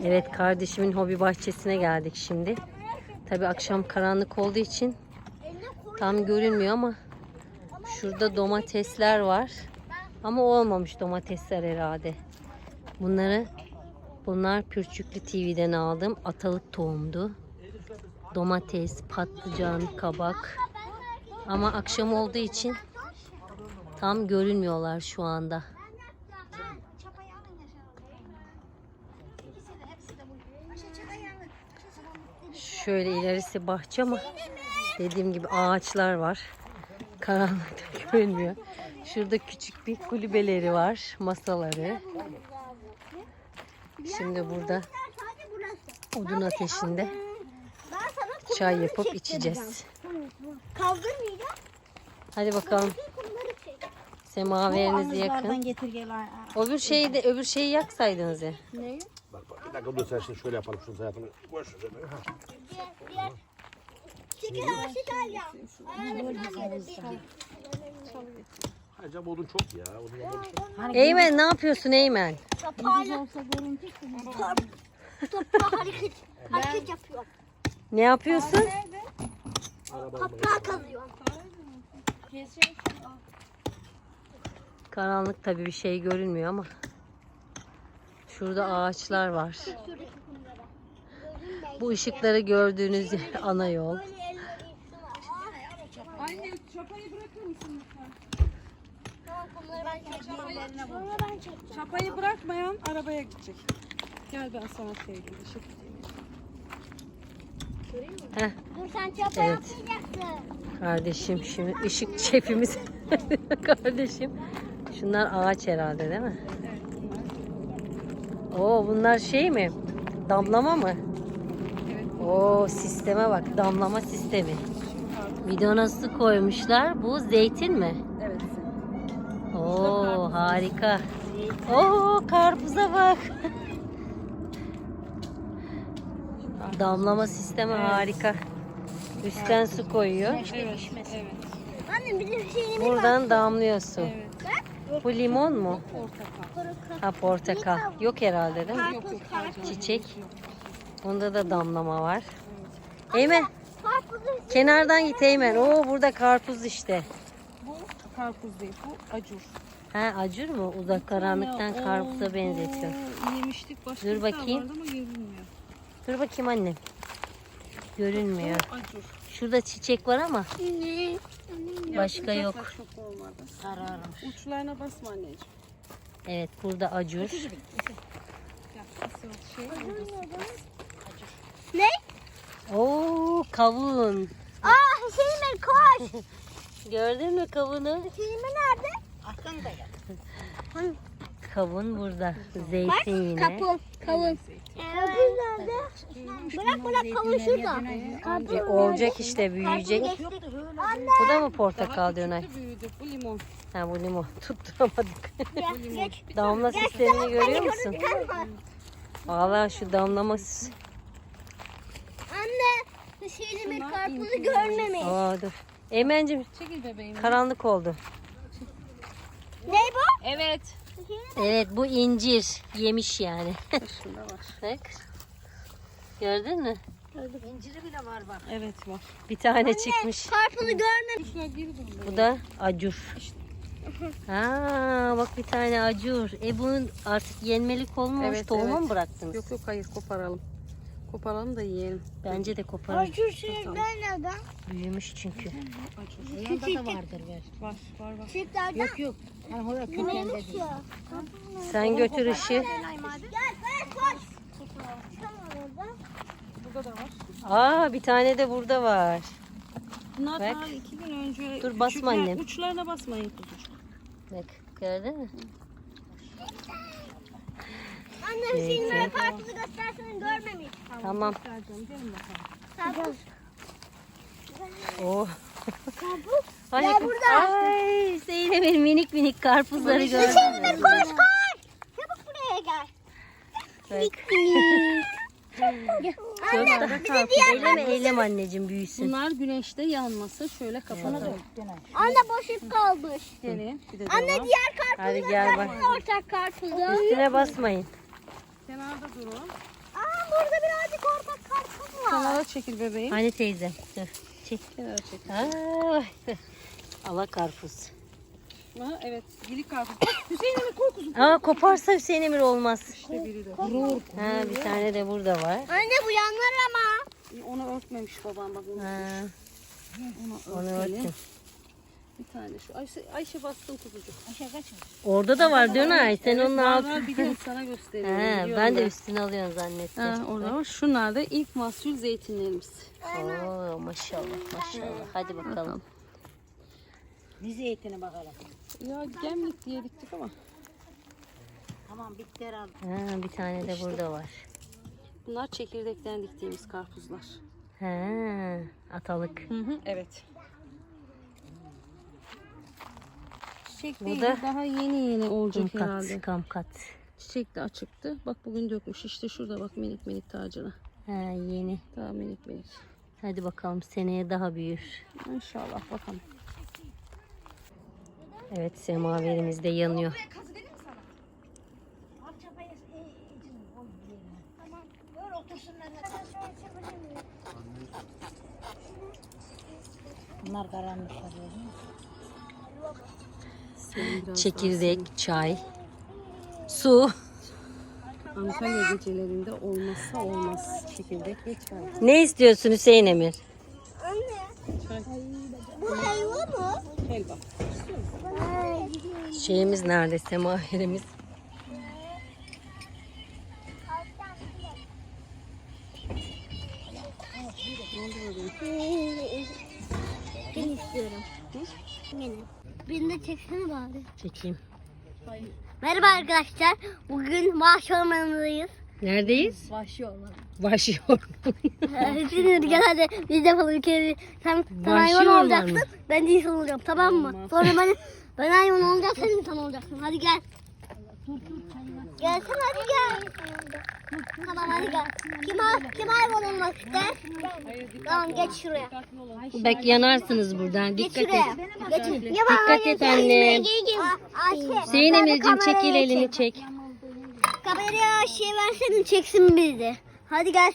Evet kardeşimin hobi bahçesine geldik şimdi. Tabi akşam karanlık olduğu için tam görünmüyor ama şurada domatesler var. Ama olmamış domatesler herhalde. Bunları bunlar Pürçüklü TV'den aldım. Atalık tohumdu. Domates, patlıcan, kabak. Ama akşam olduğu için tam görünmüyorlar şu anda. Şöyle ilerisi bahçe ama dediğim gibi ağaçlar var. Karanlıkta görünmüyor. Şurada küçük bir kulübeleri var, masaları. Şimdi burada odun ateşinde çay yapıp içeceğiz. Kaldırmayacağım. Hadi bakalım. Semaverinizi yakın. Öbür şeyi de öbür şeyi yaksaydınız ya. Bak bir dakika dur sen şimdi şöyle yapalım şunu sen yapalım. Boş ver. Ha. Diğer, diğer. Çekil ağaçı İtalya. Acaba odun çok ya. Odun odun çok. Eymen ne yapıyorsun Eymen? Toprağı hareket, hareket yapıyor. Ne yapıyorsun? Toprağı kazıyor. Karanlık tabii bir şey görünmüyor ama. Şurada ağaçlar var. Bu ışıkları gördüğünüz yer ana yol. Anne çapayı bırakır mısın lütfen? Çapayı bırakmayan arabaya gidecek. Gel ben sana. Işık Heh, Dur sen çapa Evet. yapmayacaksın. kardeşim şimdi ışık şefimiz. kardeşim. Şunlar ağaç herhalde değil mi? Oo bunlar şey mi? Damlama mı? Oo sisteme bak damlama sistemi. Bidona su koymuşlar. Bu zeytin mi? Evet. Oo harika. Oo karpuza bak. Damlama sistemi harika. Üstten su koyuyor. Evet. Evet. Buradan damlıyorsun. Evet. Bu limon mu? Portakal. Ha portakal. Yok herhalde değil mi? Karpuz, karpuz. Çiçek. Bunda da damlama var. Eymen Karpuzun kenardan git Eymen. Oo burada karpuz işte. Bu karpuz değil. Bu acur. Ha acur mu? Uzak karanlıktan karpuza benzetiyor. Oo, Yemiştik. Başka Dur bir tane bakayım. vardı ama görünmüyor. Dur bakayım annem. Görünmüyor. Acur. Şurada çiçek var ama ne? başka yok. Çok olmadı. Uçlarına basma anneciğim. Evet burada acur. Ya, şey Ne? Oo kavun. Aa Hüseyin koş. Gördün mü kavunu? Hüseyin nerede? Aklın da gel. Kavun burada. Zeytin yine. Kapı. Kavun. Nerede? Bırak bırak kavun şurada. E, olacak işte büyüyecek. Bu da mı portakal diyor Önay? küçüktü büyüdü. Bu limon. Ha bu limon. Tutturamadık. Damla sistemini görüyor musun? Valla şu damlama sis- Anne. Bir karpuzu görmemiş. Aa dur. Eymen'cim Çekil bebeğim. karanlık oldu. Ne bu? Evet. Evet bu incir. Yemiş yani. Şunda var. Bak. Gördün mü? İnciri bile var bak. Evet var. Bir tane çıkmış. Karpuzu görmemiş. Bu da acur. Ha bak bir tane acur. E bunun artık yenmelik olmamış. Evet, Tohuma evet. mı bıraktınız? Yok yok hayır koparalım. Koparalım da yiyelim. Bence de koparın. Acur şeyden nereden? Büyümüş çünkü. Acur. Yanında da vardır ver. Var var var. Çiftlerden. Yok yok. Hani oraya kökende değil. Sen götür ışığı. Gel gel koş. Tamam orada. Burada da var. Aa bir tane de burada var. Bunlar Bak. daha iki gün önce. Dur, basma annem. Uçlarına basmayın kuzucuğum. Bak gördün mü? Anne Hüseyin bana karpuzu göstersen görmemiş. Tamam. Oh. Karpuz. Ay, Gel burada. Ay Zeynep'in minik minik karpuzları gördün Hüseyin mü? koş koş. Çabuk buraya gel. Bak. Anne Çok da Eyleme eyleme anneciğim büyüsün. Bunlar güneşte yanması şöyle kafana dön. Anne boş ip kalmış. Bir de Anne devam. diğer Hadi gel bak. ortak karpuzu. Üstüne basmayın. Kenarda durun. burada birazcık orada karpuz var. Kenara çekil bebeğim. Hani teyze? Dur. Çek. Kenara çekil. Aa, ala karpuz. Aha, evet. Gilik karpuz. Hüseyin Emir koy kuzum. Aa koparsa Hüseyin Emir olmaz. İşte biri de. Ha bir tane de burada var. Anne bu yanlar ama. Onu örtmemiş babam bak. onu. Ha, Onu onu örtelim. Bir tane şu. Ayşe, Ayşe bastın kuzucuk. Ayşe kaçın. Orada da var diyorsun ay sen Evet, onun altı. var, biliyorum sana gösteriyorum. He, biliyorum ben de üstüne alıyorum zannettim. Ha, orada var. Şunlar da ilk mahsul zeytinlerimiz. Oo, maşallah maşallah. Hadi bakalım. Bir zeytini bakalım. Ya gemlik diye diktik ama. Tamam bitti herhalde. Ha, bir tane de burada var. Bunlar çekirdekten diktiğimiz karpuzlar. Ha, atalık. Hı hı, evet. Çiçek Bu değil, da daha yeni yeni olacak Kamkat, herhalde. kamkat. Çiçek de açıktı. Bak bugün dökmüş işte şurada bak minik minik tacına. Ha, yeni. Daha minik minik. Hadi bakalım seneye daha büyür. İnşallah bakalım. Evet semaverimiz de yanıyor. Böyle otursunlar. Bunlar karanlık kalıyor. Çekirdek, çay, su. Antalya gecelerinde olmazsa olmaz çekirdek ve çay. Ne istiyorsun Hüseyin Emir? Anne. Çay. Bu helva mı? Helva. Şeyimiz nerede semaverimiz? Ben istiyorum. Benim. Beni de çeksene bari. Çekeyim. Merhaba arkadaşlar. Bugün maaş ormanındayız. Neredeyiz? Vahşi orman. Vahşi orman. Şimdi gel hadi biz yapalım bir kere. Sen, sen Vahşi hayvan olacaksın. mı? Ben de insan olacağım tamam mı? Sonra ben ben hayvan olacağım sen insan olacaksın. Hadi gel. Gelsin hadi gel. Tamam hadi gel. Kim, ha- kim hayvan olmak ister? Tamam geç şuraya. Bak yanarsınız buradan. Geç Dikkat şuraya. et. Geç. Dikkat et. Ayşe. Hüseyin Emir'cim çekil kamerayı elini çek. çek. Kameraya şey versene çeksin bizi. Hadi gel.